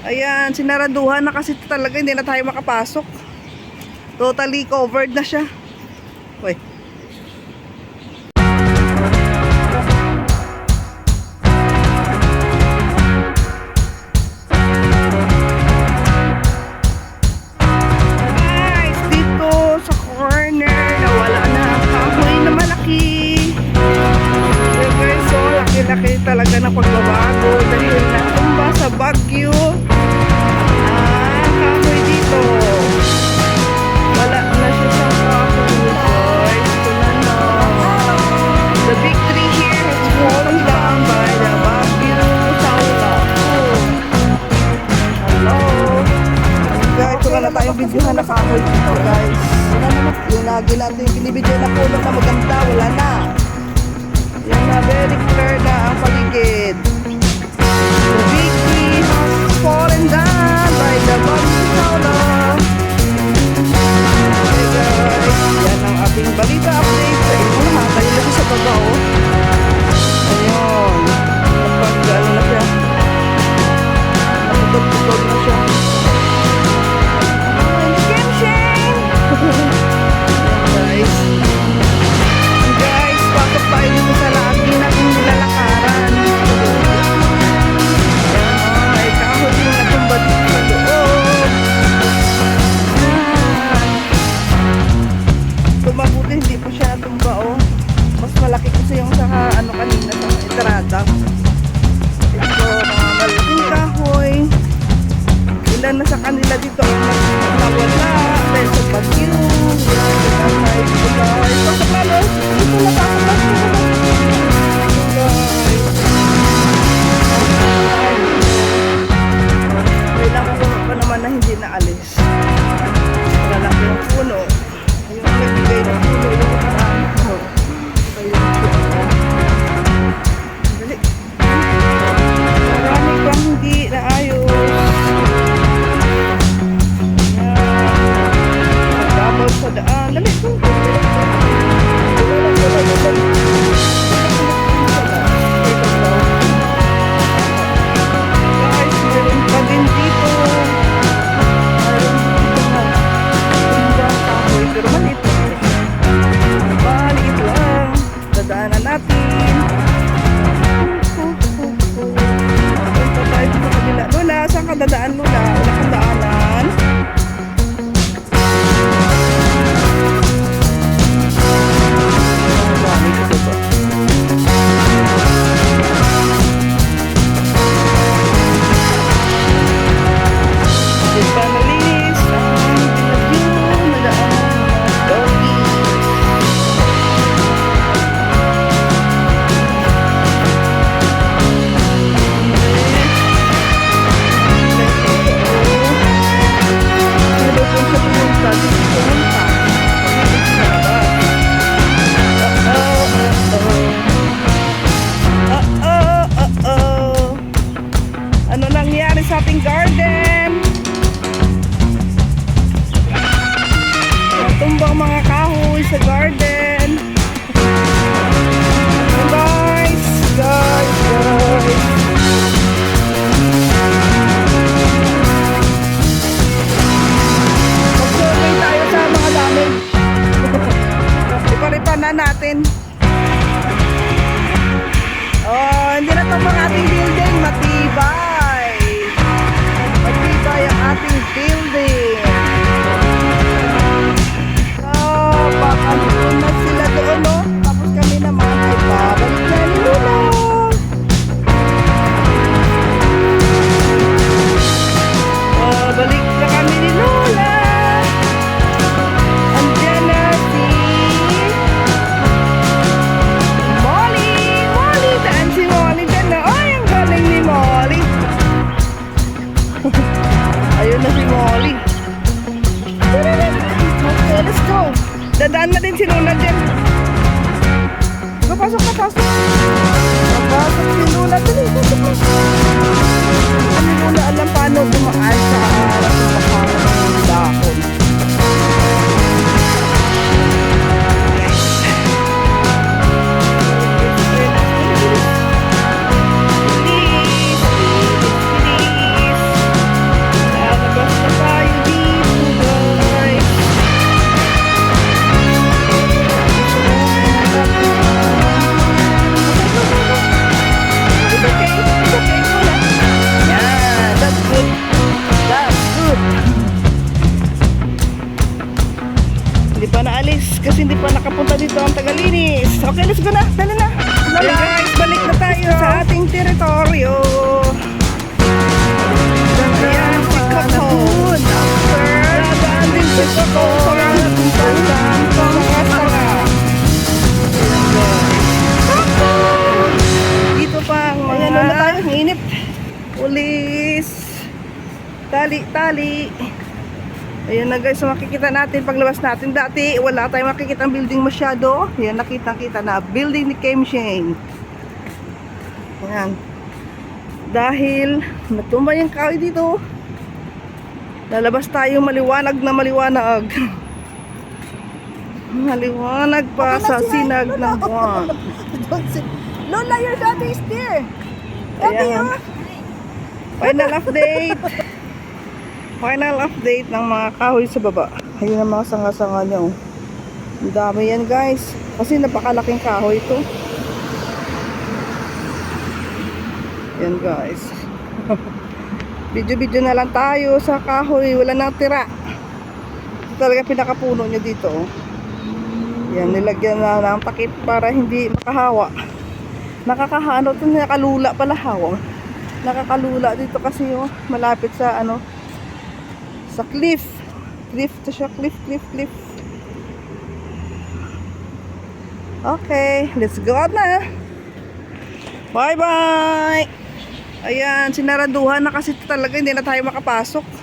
Ayan, sinaraduhan na kasi talaga hindi na tayo makapasok. Totally covered na siya. Wait. talaga na pagbabago. Dahil natumba sa bagyo. Ah, kahoy wala na siya sa kahoy guys ito na na. The big tree here is fallen down by the bagyo. Saula guys wala na tayong videohan na kahoy dito guys. Yung lagi natin yung binibidyo na puno na maganda. Wala na. Yan na very clear. Bukit. ang ating sinunod dyan. Papasok, papasok. Papasok, sinunod. Dali, pasok, pasok. Hindi ko na alam paano dumaan sa araw ng dahon. Okay, let's go na. Dali na. Okay, guys, balik na tayo sa ating teritoryo. Ayan, si Coco. Dadaan din si Coco sa mga sa mga. Coco! Dito pa ang mga... Ayan, ano tayo? Ang init. Pulis. Tali, tali. Ayan na guys, so makikita natin paglabas natin. Dati, wala tayong makikita ang building masyado. Ayan, nakita-kita na. Building ni Kim Shane. Ayan. Dahil, natumba yung kahoy dito. Lalabas tayo maliwanag na maliwanag. Maliwanag pa sa sinag ng buwan. Lola, your daddy is there. Ayan. oh. Final update. Final update ng mga kahoy sa baba. Ayun ang mga sanga-sanga niya. oh. Ang dami yan guys. Kasi napakalaking kahoy ito. Yan guys. Video-video na lang tayo sa kahoy. Wala nang tira. Ito talaga pinakapuno niya dito. oh. Yan, nilagyan na ng takip para hindi makahawa. Nakakahano ito, nakalula pala hawa nakakalula dito kasi oh, malapit sa ano sa cliff. Cliff to siya cliff cliff cliff. Okay let's go out na. Bye bye ayan sinaraduhan na kasi talaga hindi na tayo makapasok